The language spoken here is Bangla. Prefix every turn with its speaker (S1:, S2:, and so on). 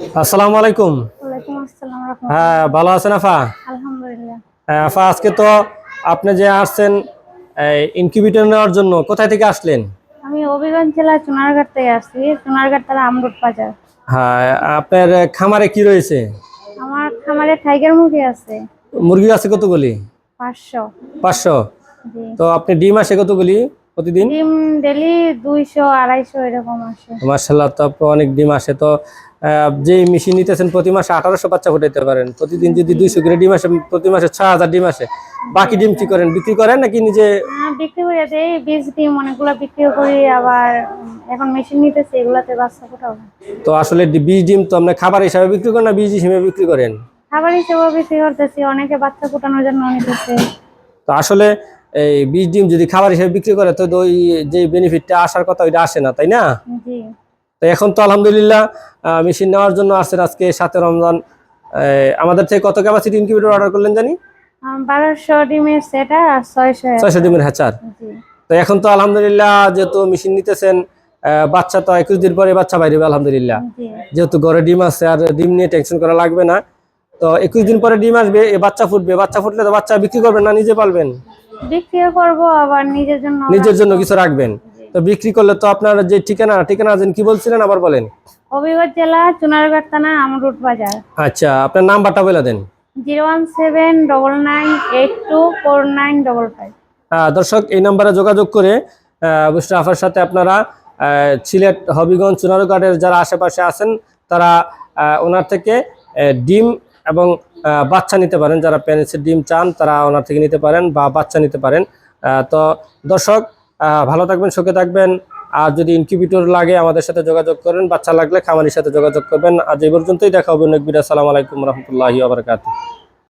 S1: আসসালামু আলাইকুম। হ্যাঁ ভালো আছেন আফা?
S2: আলহামদুলিল্লাহ।
S1: হ্যাঁ, আফা আজকে তো আপনি যে আসছেন ইনকিউবেটর নেওয়ার জন্য কোথায় থেকে আসলেন?
S2: আমি হবিগঞ্জ জেলা চুনারঘাট থেকে আসছি চুনারঘাট তারা আমরুট বাজার।
S1: হ্যাঁ আপনার খামারে কি রয়েছে?
S2: আমার খামারে টাইগার মুরগি আছে।
S1: মুরগি আছে কতগুলি?
S2: পাঁচশো।
S1: পাঁচশো।
S2: জি।
S1: তো আপনি ডিম আসে কতগুলি? প্রতিদিন?
S2: ডিম ডেলি দুইশো আড়াইশো এরকম আসে।
S1: মার্শাল্লাহ তো আপনি অনেক ডিম আসে তো যে মেশিন নিতেছেন প্রতি মাসে আঠারোশো বাচ্চা ফুটাইতে পারেন। প্রতিদিন যদি দুইশো করে ডিম আসে প্রতি মাসে ছয় হাজার ডিম আসে বাকি ডিম কি করেন? বিক্রি করেন নাকি নিজে?
S2: হ্যাঁ, বিক্রি করে দেই বীজ ডিম অনেকগুলো বিক্রি করি আবার এখন মেশিন নিতেছে এগুলাতে বাচ্চা ফোটাবো
S1: তো আসলে বীজ ডিম তো আপনি খাবার হিসাবে বিক্রি করেন না বীজ হিসেবে বিক্রি করেন?
S2: খাবার হিসেবে বিক্রি করতেছি অনেকে বাচ্চা ফোটানোর জন্য নিতেছে।
S1: তো আসলে এই বীজ ডিম যদি খাবার হিসেবে বিক্রি করে তো ওই যে বেনিফিটটা আসার কথা ওইটা আসে না তাই না? তো এখন তো আলহামদুলিল্লাহ মেশিন নেওয়ার জন্য আসছেন আজকে সাথে রমজান। আমাদের থেকে কত ক্যাপাসিটি ইনকিউবেটর অর্ডার করলেন জানি?
S2: আম, বারোশো ডিমের সেট আর ছয়শো
S1: ছয়শো ডিমের হ্যাচার। তো এখন তো আলহামদুলিল্লাহ যেহেতু মেশিন নিতেছেন বাচ্চা তো একুশ দিন পরে বাচ্চা বাইরে আলহামদুলিল্লাহ। যেহেতু ঘরে ডিম আছে আর ডিম নিয়ে টেনশন করা লাগবে না। তো একুশ দিন পরে ডিম আসবে বাচ্চা ফুটবে বাচ্চা ফুটলে তো বাচ্চা বিক্রি করবেন না নিজে পালবেন।
S2: বিক্রিও করব আবার নিজের জন্য
S1: নিজের জন্য কিছু রাখবেন? তো বিক্রি করলে তো আপনার যে ঠিকানা ঠিকানা যেন কি বলছিলেন আবার বলেন?
S2: হবিগঞ্জ জেলা চুনারঘাট থানা আমরুট বাজার।
S1: আচ্ছা আপনার নাম্বারটা বলে দেন।
S2: Zero one seven double nine eight two four nine double five.
S1: দর্শক এই নাম্বারে যোগাযোগ করে বুস্টার আফার সাথে আপনারা সিলেট হবিগঞ্জ চুনারুঘাটের যারা আশেপাশে আছেন তারা ওনার থেকে ডিম এবং বাচ্চা নিতে পারেন। যারা প্যারেন্টসের ডিম চান, তারা ওনার থেকে নিতে পারেন বা বাচ্চা নিতে পারেন। তো দর্শক ভালো থাকবেন, সুখে থাকবেন। আর যদি ইনকিউবিটর লাগে, আমাদের সাথে যোগাযোগ করেন। বাচ্চা লাগলে খামারির সাথে যোগাযোগ করবেন। আজ এই পর্যন্তই। দেখা হবে নকবির আসসালামু সালাম আলাইকুম রহমতুল্লাহি আবরকাত